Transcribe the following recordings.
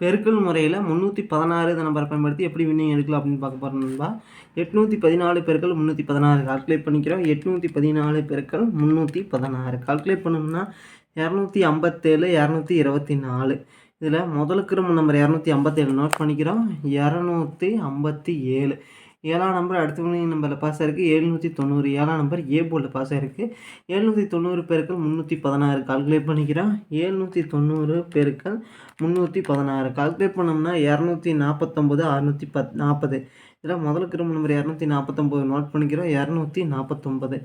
பெருக்கல் முறையில் முந்நூற்றி பதினாறு இந்த நம்பரை பயன்படுத்தி எப்படி வின்னிங் எடுக்கலாம் அப்படின்னு பார்க்க போகிறோம் எட்நூற்றி பதினாலு பெருக்கள் முந்நூற்றி பதினாறு. கால்குலேட் பண்ணிக்கிறோம். எட்நூற்றி பதினாலு பெருக்கள் முந்நூற்றி பதினாறு. கால்குலேட் பண்ணோம்னா இரநூத்தி ஐம்பத்தேழு இரநூத்தி இருபத்தி நாலு இதில் முதலுக்கு நம்பர் இரநூத்தி ஐம்பத்தேழு நோட் பண்ணிக்கிறோம். இரநூத்தி ஐம்பத்தி ஏழு ஏழாம் நம்பர் அடுத்த மணி நம்பரில் பாஸ் ஆயிருக்கு. எழுநூற்றி தொண்ணூறு ஏழாம் நம்பர் ஏ போர்டில் பாஸ் ஆயிருக்கு. எழுநூற்றி தொண்ணூறு பேருக்கள் முந்நூற்றி பதினாறு கால்குலேட் பண்ணிக்கிறோம் எழுநூற்றி தொண்ணூறு பேருக்கள் முந்நூற்றி பதினாறு. கால்குலேட் பண்ணோம்னா இரநூத்தி நாற்பத்தொம்போது அறுநூற்றி பத் நாற்பது இதில் முதல் கிரும்பு நம்பர் இரநூத்தி நாற்பத்தொம்போது நோட் பண்ணிக்கிறோம். இரநூத்தி நாற்பத்தொம்பது.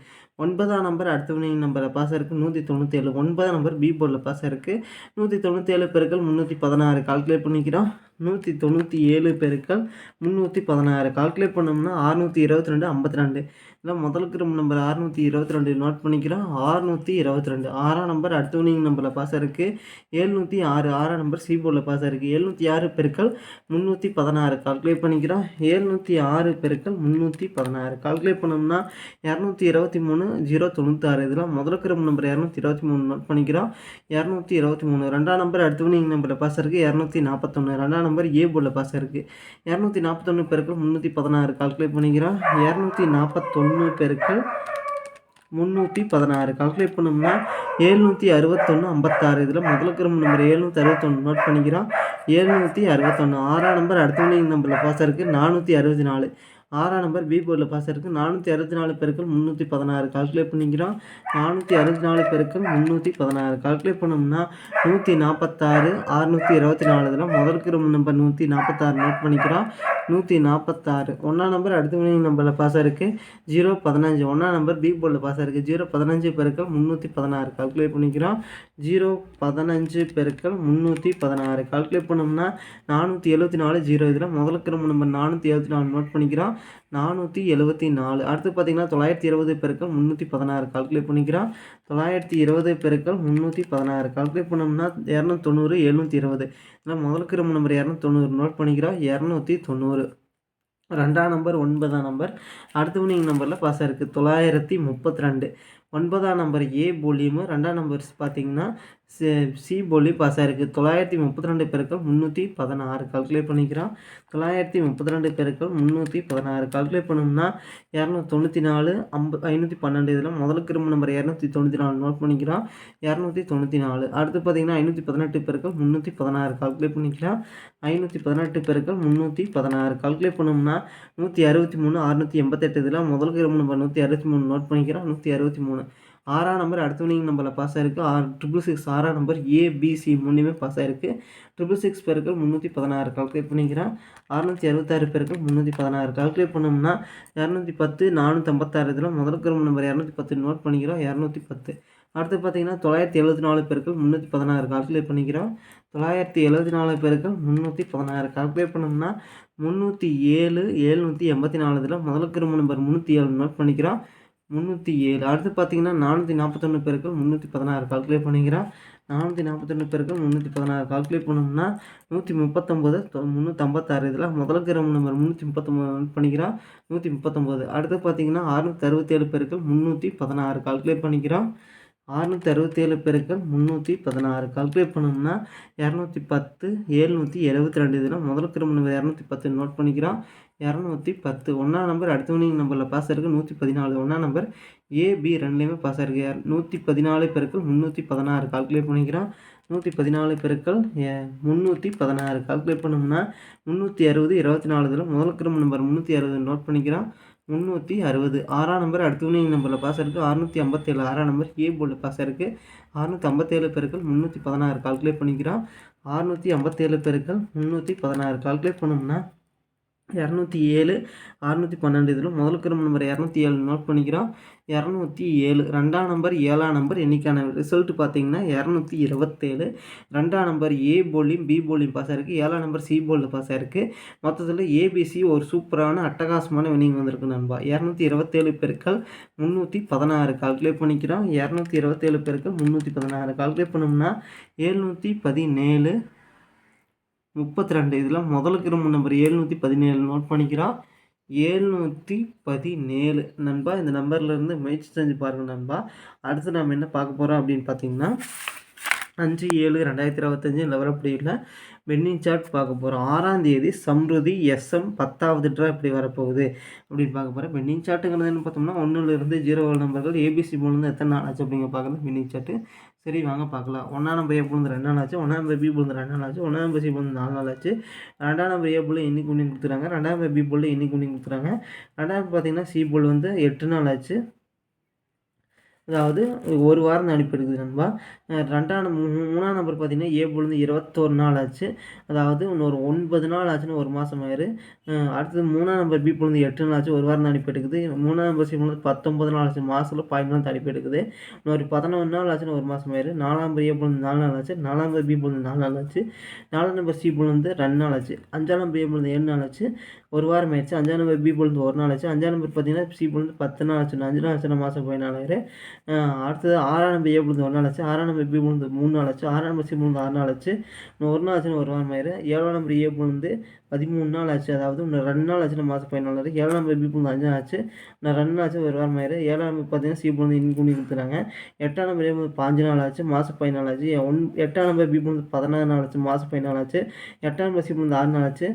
ஒன்பதாம் நம்பர் அடுத்த மணி நம்பரில் பாஸ் இருக்குது நூற்றி தொண்ணூற்றி ஏழு ஒன்பதாம் நம்பர் பி போர்டில் பாஸ் இருக்குது நூற்றி தொண்ணூற்றி ஏழு பேருக்கள் முந்நூற்றி பதினாறு. கால்குலேட் பண்ணிக்கிறோம். நூற்றி தொண்ணூற்றி ஏழு பெருக்கள் முந்நூற்றி பதினாறு கால்குலேட் பண்ணோம்னா அறுநூற்றி இருபத்தி ரெண்டு ஐம்பத்தி ரெண்டு இல்லை முதல் கிரம் நம்பர் அறுநூற்றி இருபத்தி ரெண்டு நோட் பண்ணிக்கிறோம். அறுநூற்றி இருபத்தி ரெண்டு ஆறாம் நம்பர் அடுத்த வினிங் நம்பரில் பாஸ் இருக்குது ஏழ்நூற்றி ஆறு ஆறாம் நம்பர் சி போர்டில் பாஸ் இருக்குது எழுநூற்றி ஆறு பெருக்கள் முந்நூற்றி பதினாறு கால்குலேட் பண்ணிக்கிறோம். ஏழ்நூற்றி ஆறு பெருக்கள் முந்நூற்றி பதினாறு கால்குலேட் பண்ணோம்னா இரநூத்தி இருபத்தி மூணு ஜீரோ தொண்ணூத்தாறு. இதில் முதல் கிரம் நம்பர் இரநூத்தி இருபத்தி மூணு நோட் பண்ணிக்கிறோம். இரநூத்தி இருபத்தி மூணு. ரெண்டாம் நம்பர் அடுத்த வினிங் நம்பரில் பாஸ் இருக்குது இரநூத்தி நாற்பத்தொன்று ரெண்டாம் நம்பர் ஏ போர்டில் பாஸ் இருக்குது இரநூத்தி நாற்பத்தொன்று பெருக்கள் முந்நூற்றி பதினாறு கால்குலேட் பண்ணிக்கிறோம். இரநூத்தி நாற்பத்தொன்று பெருக்கள் முந்நூற்றி பதினாறு கால்குலேட் பண்ணோம்னா ஏழ்நூற்றி அறுபத்தொன்று ஐம்பத்தாறு. இதில் முதல் கிரம நம்பர் ஏழ்நூற்றி அறுபத்தொன்று நோட் பண்ணிக்கிறோம். ஏழ்நூற்றி அறுபத்தொன்று ஆறாம் நம்பர் அடுத்த நம்பரில் பாஸ் இருக்குது நானூற்றி அறுபத்தி நாலு ஆறாம் நம்பர் பி போர்டில் பாஸ் இருக்குது நானூற்றி அறுபத்தி நாலு பெருக்கள் முந்நூற்றி பதினாறு கால்குலேட் பண்ணிக்கிறோம். நானூற்றி அறுபத்தி நாலு பெருக்கள் முந்நூற்றி பதினாறு கால்குலேட் பண்ணோம்னா நூற்றி நாற்பத்தாறு அறுநூற்றி இருபத்தி நாலு இதில் முதலுக்கு கிரும நம்பர் நூற்றி நாற்பத்தாறு நோட் பண்ணிக்கிறோம். நூற்றி நாற்பத்தாறு ஒன்றாம் நம்பர் அடுத்த மணி நம்பரில் பாஸ் இருக்குது ஜீரோ பதினஞ்சு. ஒன்றாம் நம்பர் பி போர்டில் பாஸ் இருக்குது ஜீரோ பதினஞ்சு பெருக்கள் முந்நூற்றி பதினாறு. கால்குலேட் பண்ணிக்கிறோம். ஜீரோ பதினஞ்சு பெருக்கள் முந்நூற்றி பதினாறு. கால்குலேட் பண்ணோம்னா நானூற்றி எழுபத்தி நாலு ஜீரோ. இதில் முதல் கிரம நம்பர் நானூற்றி எழுபத்தி நாலு நோட் பண்ணிக்கிறோம். நானூற்றி எழுபத்தி நாலு. அடுத்து பார்த்தீங்கன்னா தொள்ளாயிரத்தி இருபது பெருக்கள் முந்நூற்றி பதினாறு. கால்குலேட் பண்ணிக்கிறோம். தொள்ளாயிரத்தி இருபது பெருக்கள் முந்நூற்றி பதினாறு. கால்குலேட் பண்ணோம்னா இரநூத்தி தொண்ணூறு எழுநூற்றி இருபது. இதில் முதல் கிரம நம்பர் இரநூத்தி தொண்ணூறு நோட் பண்ணிக்கிறோம். இரநூத்தி தொண்ணூறு. ரெண்டாம் நம்பர் ஒன்பதாம் நம்பர் அடுத்த வினிங் நம்பரில் பாஸ் இருக்குது தொள்ளாயிரத்தி முப்பத்தி ரெண்டு. ஒன்பதாம் நம்பர் ஏ போலியும் ரெண்டாம் நம்பர் பார்த்தீங்கன்னா சி போலி பாஸ் ஆயிருக்கு. தொள்ளாயிரத்தி முப்பத்தி ரெண்டு பேருக்கள் முந்நூற்றி பதினாறு. கால்குலேட் பண்ணிக்கிறோம். தொள்ளாயிரத்தி முப்பத்தி ரெண்டு பேருக்கள் முந்நூற்றி பதினாறு. கால்குலேட் பண்ணோம்னா இரநூத்தி தொண்ணூற்றி நாலு ஐம்பது ஐநூற்றி பன்னெண்டு. இதில் முதல் கிரும நம்பர் இரநூத்தி தொண்ணூற்றி நாலு. நோட் பண்ணிக்கிறோம். இரநூத்தி தொண்ணூற்றி நாலு. அடுத்து பார்த்தீங்கன்னா ஐநூற்றி பதினெட்டு பேருக்கள் முந்நூற்றி பதினாறு. கால்குலேட் பண்ணிக்கலாம் ஐநூற்றி பதினெட்டு பேருக்கள் முந்நூற்றி பதினாறு. கால்குலேட் பண்ணோம்னா நூற்றி அறுபத்தி மூணு அறுநூற்றி எண்பத்தெட்டு. இதில் முதல் கிரும்ப நம்பர் நூற்றி அறுபத்தி மூணு. நோட் பண்ணிக்கிறோம். நூற்றி அறுபத்தி மூணு. ஆறாம் நம்பர் அடுத்த வினிங் நம்பரில் பாஸ் ஆயிருக்கு. ஆறு ட்ரிபிள் சிக்ஸ் ஆறாம் நம்பர் ஏபிசி மூணுமே பாஸ் ஆயிருக்கு. ட்ரிபிள் சிக்ஸ் பேருக்கள் முந்நூற்றி பதினாறு கால்குலேட் பண்ணிக்கிறேன். அறுநூற்றி அறுபத்தாறு பேருக்கு முந்நூற்றி பதினாறு கால்குலேட் பண்ணோம்னா இரநூத்தி பத்து நானூற்றம்பத்தாறு இதில் முதல் கிரம நம்பர் இரநூத்தி பத்து நோட் பண்ணிக்கிறோம். இரநூத்தி பத்து. அடுத்து பார்த்தீங்கன்னா தொள்ளாயிரத்தி எழுபத்தி நாலு பேருக்கள் முந்நூற்றி பதினாறு கால்குலேட் பண்ணிக்கிறோம். தொள்ளாயிரத்தி எழுபத்தி நாலு பேருக்கள் முந்நூற்றி பதினாறு கால்குலேட் பண்ணோம்னா முந்நூற்றி ஏழு எழுநூற்றி எண்பத்தி நாலு இதில் முதல் கிரம நம்பர் முந்நூற்றி ஏழு நோட் பண்ணிக்கிறோம். முந்நூற்றி ஏழு. அடுத்து பார்த்தீங்கன்னா நானூற்றி நாற்பத்தொன்று பேருக்கு முந்நூற்றி பதினாறு கால்குலேட் பண்ணிக்கிறேன் நானூற்றி நாற்பத்தொன்று பேருக்கு முந்நூற்றி பதினாறு கால்குலேட் பண்ணோம்னா நூற்றி முப்பத்தொம்போது தொ முந்நூற்றம்பத்தாறு இதில் முதல் கிராம் நம்பர் முந்நூற்றி முப்பத்தொம்போது பண்ணிக்கிறோம். நூற்றி முப்பத்தொம்போது. அடுத்து பார்த்தீங்கன்னா அறுநூற்றி அறுபத்தேழு பேருக்கு முந்நூற்றி பதினாறு கால்குலேட் பண்ணிக்கிறோம். அறுநூற்றி அறுபத்தேழு பேருக்கு முந்நூற்றி பதினாறு கால்குலேட் பண்ணோம்னா இரநூத்தி பத்து ஏழ்நூற்றி எழுபத்தி ரெண்டு. இதில் முதல் கிரம நம்பர் இரநூத்தி பத்து நோட் பண்ணிக்கிறோம். இரநூத்தி பத்து. ஒன்றாம் நம்பர் அடுத்த வினிங் நம்பரில் பாஸ் இருக்குது நூற்றி பதினாலு. ஒன்றாம் நம்பர் ஏபி ரெண்டுலேயுமே பாஸ் ஆயிருக்கு. நூற்றி பதினாலு பெருக்கள் முந்நூற்றி பதினாறு. கால்குலேட் பண்ணிக்கிறோம். நூற்றி பதினாலு பெருக்கள் முந்நூற்றி பதினாறு. கால்குலேட் பண்ணோம்னா முந்நூற்றி அறுபது இருபத்தி நாலு இதில் முதல் கிரும நம்பர் முந்நூற்றி அறுபது நோட் பண்ணிக்கிறோம். முந்நூற்றி அறுபது. ஆறாம் நம்பர் அடுத்த வினிங் நம்பரில் பாஸ் இருக்குது அறுநூற்றி ஐம்பத்தேழு. ஆறாம் நம்பர் ஏ போர்டில் பாஸ் இருக்குது அறுநூற்றி ஐம்பத்தேழு பெருக்கள் முந்நூற்றி பதினாறு. கால்குலேட் பண்ணிக்கிறோம். அறுநூற்றி ஐம்பத்தேழு பெருக்கள் முந்நூற்றி பதினாறு. கால்குலேட் பண்ணோம்னா இரநூத்தி ஏழு அறுநூற்றி பன்னெண்டு இதில் முதல் கிரம நம்பர் இரநூத்தி ஏழு நோட் பண்ணிக்கிறோம். இரநூத்தி ஏழு ரெண்டாம் நம்பர் ஏழாம் நம்பர் எண்ணிக்கான ரிசல்ட் பார்த்தீங்கன்னா இரநூத்தி இருபத்தேழு. ரெண்டாம் நம்பர் ஏ போலியும் பி போலியும் பாஸ் ஆயிருக்கு. ஏழாம் நம்பர் சி போலில் பாஸ் ஆயிருக்கு. மொத்தத்தில் ஏபிசி ஒரு சூப்பரான அட்டகாசமான வினிங் வந்திருக்கு நண்பா. இரநூத்தி இருபத்தேழு பெருக்கள் முந்நூற்றி பதினாறு. கால்குலேட் பண்ணிக்கிறோம். இரநூத்தி இருபத்தேழு பெருக்கள் முந்நூற்றி பதினாறு. கால்குலேட் பண்ணோம்னா எழுநூற்றி பதினேழு. முப்பத்தி ரெண்டு இதில் முதலுக்கு கிரும நம்பர் ஏழ்நூற்றி பதினேழு நோட் பண்ணிக்கிறோம். ஏழ்நூற்றி பதினேழு. நண்பா இந்த நம்பர்லேருந்து முயற்சி செஞ்சு பாருங்கள் நண்பா. அடுத்து நம்ம என்ன பார்க்க போகிறோம் அப்படின்னு பார்த்தீங்கன்னா அஞ்சு ஏழு ரெண்டாயிரத்தி இருபத்தஞ்சி நிலவரப்படியில் பென்னிங் சார்ட் பார்க்க போகிறோம் ஆறாம் தேதி சம்ருதி எஸ்எம் பத்தாவது ட்ரா இப்படி வரப்போகுது அப்படின்னு பார்க்க போகிறோம் பென்னிங் சார்ட்டுங்கிறது பார்த்தோம்னா ஒன்றுலேருந்து ஜீரோ நம்பர்கள் ஏபிசி போலேருந்து எத்தனை நாள் ஆச்சு அப்படிங்க பார்க்குறது பென்னிங் சார்ட்டு சரி வாங்க பார்க்கலாம். ஒன்றாம் நம்பர் ஏ புழுந்து ரெண்டு நாள் ஆச்சு ஒன்றாம் நம்பர் பி புழுந்து ரெண்டு நாள் ஆச்சு ஒன்றாம் நம்பர் சி புழுந்து நாலு நாள் ஆச்சு. ரெண்டாம் நம்பர் ஏ புள்ள இன்னைக்கு ஒன்று கொடுத்துறாங்க ரெண்டாம் நம்பர் பி புள்ள இன்னைக்கு ஒன்று கொடுத்துறாங்க ரெண்டாம் நம்பர் பார்த்தீங்கன்னா சி புல் வந்து எட்டு நாள் ஆச்சு. அதாவது ஒரு வாரம் தான் அனுப்பி எடுக்குது நண்பா. ரெண்டாம் மூணாம் நம்பர் பார்த்தீங்கன்னா ஏ இருபத்தோரு நாள் ஆச்சு. அதாவது இன்னொரு ஒன்பது நாள் ஆச்சுன்னு ஒரு மாதம் ஆயிரு. அடுத்தது மூணாம் நம்பர் பி பொழுது எட்டு நாள் ஆச்சு. ஒரு வாரம் தான் அனுப்பி எடுக்குது. மூணாம் நம்பர் சி பொழுது பத்தொம்பது நாள் ஆச்சு. மாதத்தில் பதினொன்று நாள் அனுப்பி எடுக்குது. இன்னொரு பதினொன்று நாள் ஆச்சுன்னு ஒரு மாதம் ஆயிரு. நாலாம் நம்பர் ஏ பொழுது நாலு நாள் ஆச்சு. நாலாம் நம்பர் பி பொழுது நாலு நாள் ஆச்சு. நாலாம் நம்பர் சி பொழுது ரெண்டு நாள் ஆச்சு. அஞ்சாம் நம்பர் ஏ பொழுது ஏழு நாள் ஆச்சு. ஒரு வாரம் ஆயிடுச்சு. அஞ்சாம் நம்பர் பி போலேருந்து ஒரு நாள் ஆச்சு. அஞ்சாம் நம்பர் பார்த்தீங்கன்னா சி போலேருந்து பத்து நாள் ஆச்சு. அஞ்சு நாள் ஆச்சு. மாதம் பதினாலாயிரம் அடுத்தது ஆறாம் நம்பர் ஏ போலேருந்து ஒரு நாள் ஆச்சு. ஆறாம் நம்பர் பி போலேருந்து மூணு நாள் ஆச்சு. ஆறாம் நம்பர் சி போலேருந்து ஆறு நாள் ஆச்சு. ஒரு நாள் ஆச்சுன்னு ஒரு வாரம் ஆயிரம் ஏழாம் நம்பர் ஏ போலேருந்து பதிமூணு நாள் ஆச்சு. அதாவது இன்னும் ரெண்டு நாள் ஆச்சு மாதம் பதினாலு இருக்குது ஏழாம் நம்பர் பி பொழுது அஞ்சு ஆச்சு. நான் ரெண்டு நாள் ஆச்சு ஒரு வாரம் ஆயிரு ஏழாம் பார்த்தீங்கன்னா சி பொழுது இன்னும் குடி கொடுத்துறாங்க எட்டாம் நம்பர் வந்து பாஞ்சு நாள் ஆச்சு. மாதம் பதினாலு ஆச்சு. ஒன் எட்டாம் நம்பர் பி பொழுது பதினாறு நாள் ஆச்சு. மாதம் பதினாலு ஆச்சு. எட்டாம் நம்பர் சி பொழுது ஆறு நாள் ஆச்சு.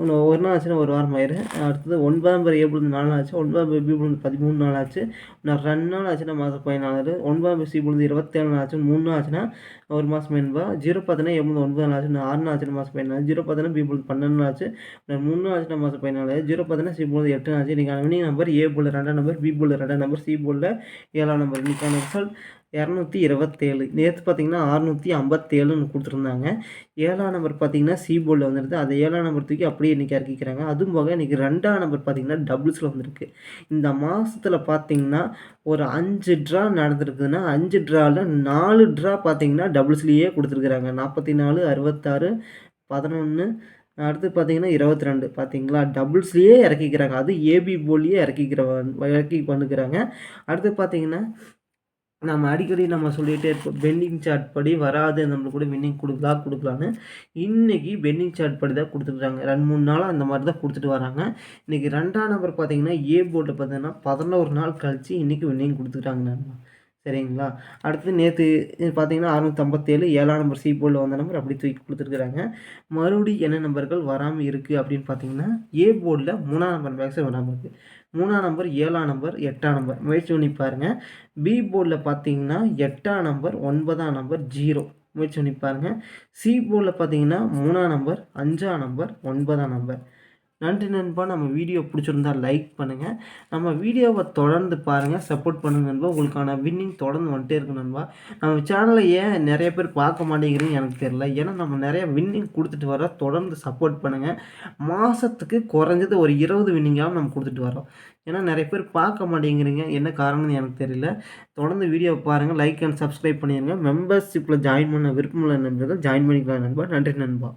இன்னும் ஒரு நாள் ஆச்சுன்னா ஒரு வாரம் ஆயிரும் அடுத்தது ஒன்பதாம் நம்பர் ஏ நாலு நாள் ஆச்சு. ஒன்பதாம் நம்பர் பி பொழுது பதிமூணு நாள் ஆச்சு. நான் ரெண்டு நாள் ஆச்சுன்னா மாதம் பதினாலு. ஒன்பதாம் நம்பர் சி பொழுது இருபத்தேழு நாள் ஆச்சு. மூணு நாள் ஆச்சுன்னா ஒரு மாதம் என்பா ஜீரோ பார்த்தீங்கன்னா எண்பது ஒன்பது நாள் ஆச்சு ஆறு நாள் ஆச்சு மாதம் பதினாலு ஜீரோ பார்த்தீங்கன்னா பி பன்னெண்டு நாள் ஆச்சு மூணு நாள் ஆச்சு மாதம் பதினாலு ஜீரோ பார்த்தீங்கன்னா சி பொழுது எட்டு நாள் ஆச்சு இன்றைக்கான வினிங் நம்பர் ஏ போல் ரெண்டாம் நம்பர் பி போல் ரெண்டாம் நம்பர் சி போல் ஏழாம் நம்பர் இன்றைக்கான ரிசல்ட் இரநூத்தி இருபத்தேழு. நேற்று பார்த்தீங்கன்னா அறுநூற்றி ஐம்பத்தேழுன்னு கொடுத்துருந்தாங்க. ஏழாம் நம்பர் பார்த்தீங்கன்னா சி போர்டில் வந்துடுது அது ஏழாம் நம்பர் தூக்கி அப்படியே இன்றைக்கி இறக்கிக்கிறாங்க. அதுவும் போக இன்றைக்கி ரெண்டாம் நம்பர் பார்த்தீங்கன்னா டபுள்ஸில் வந்திருக்கு. இந்த மாதத்தில் பார்த்தீங்கன்னா ஒரு அஞ்சு ட்ரா நடந்திருக்குதுன்னா அஞ்சு ட்ராவில் நாலு ட்ரா பார்த்தீங்கன்னா டபுள்ஸ்லேயே கொடுத்துருக்குறாங்க. நாற்பத்தி நாலு அறுபத்தாறு பதினொன்று அடுத்து பார்த்தீங்கன்னா இருபத்தி ரெண்டு பார்த்தீங்களா டபுள்ஸ்லேயே இறக்கிக்கிறாங்க. அது ஏபி போலியே இறக்கிக்கிற இறக்கி பண்ணுக்கிறாங்க அடுத்து பார்த்தீங்கன்னா நம்ம அடிக்கடி நம்ம சொல்லிகிட்டே இருப்போம் பெண்டிங் சார்ட் படி வராது நம்மளுக்கு கூட வின்னிங் கொடுக்கலாம் கொடுக்கலான்னு. இன்றைக்கி பெண்டிங் சார்ட் படி தான் கொடுத்துருக்காங்க. ரெண்டு மூணு நாளாக அந்த மாதிரி தான் கொடுத்துட்டு வராங்க. இன்றைக்கி ரெண்டாம் நம்பர் பார்த்தீங்கன்னா ஏ போர்டில் பார்த்தீங்கன்னா பதினோரு நாள் கழித்து இன்றைக்கி வின்னிங் கொடுத்துட்டாங்க நண்பா. சரிங்களா? அடுத்து நேற்று பார்த்தீங்கன்னா அறுநூற்றம்பத்தேழு ஏழாம் நம்பர் சி வந்த நம்பர் அப்படி தூக்கி கொடுத்துருக்குறாங்க. மறுபடி என்ன நம்பர்கள் வராமல் இருக்குது அப்படின்னு பார்த்தீங்கன்னா ஏ போர்டில் மூணாம் நம்பர் மேக்ஸில் வராமல் இருக்குது மூணாம் நம்பர் ஏழாம் நம்பர் எட்டாம் நம்பர் முயற்சி பண்ணி பாருங்கள் பி போர்டில் பார்த்தீங்கன்னா எட்டாம் நம்பர் ஒன்பதாம் நம்பர் ஜீரோ முயற்சி பண்ணி பாருங்கள் சி போர்டில் பார்த்தீங்கன்னா மூணாம் நம்பர் அஞ்சாம் நம்பர் ஒன்பதாம் நம்பர் நன்றி நண்பா. நம்ம வீடியோ பிடிச்சிருந்தா லைக் பண்ணுங்கள் நம்ம வீடியோவை தொடர்ந்து பாருங்கள் சப்போர்ட் பண்ணுங்க நண்பா. உங்களுக்கான வின்னிங் தொடர்ந்து வந்துட்டே இருக்கு நண்பா. நம்ம சேனலை ஏன் நிறைய பேர் பார்க்க மாட்டேங்கிறீங்க எனக்கு தெரியல. ஏன்னா நம்ம நிறைய வின்னிங் கொடுத்துட்டு வர தொடர்ந்து சப்போர்ட் பண்ணுங்கள் மாதத்துக்கு குறைஞ்சது ஒரு இருபது வின்னிங்காகவும் நம்ம கொடுத்துட்டு வரோம் ஏன்னா நிறைய பேர் பார்க்க மாட்டேங்கிறீங்க. என்ன காரணம்னு எனக்கு தெரியல. தொடர்ந்து வீடியோ பாருங்கள் லைக் அண்ட் சப்ஸ்கிரைப் பண்ணிடுங்க மெம்பர்ஷிப்பில் ஜாயின் பண்ண விருப்பமுள்ள நண்பர்கள் ஜாயின் பண்ணிக்கலாம் நண்பா. நன்றி நண்பா.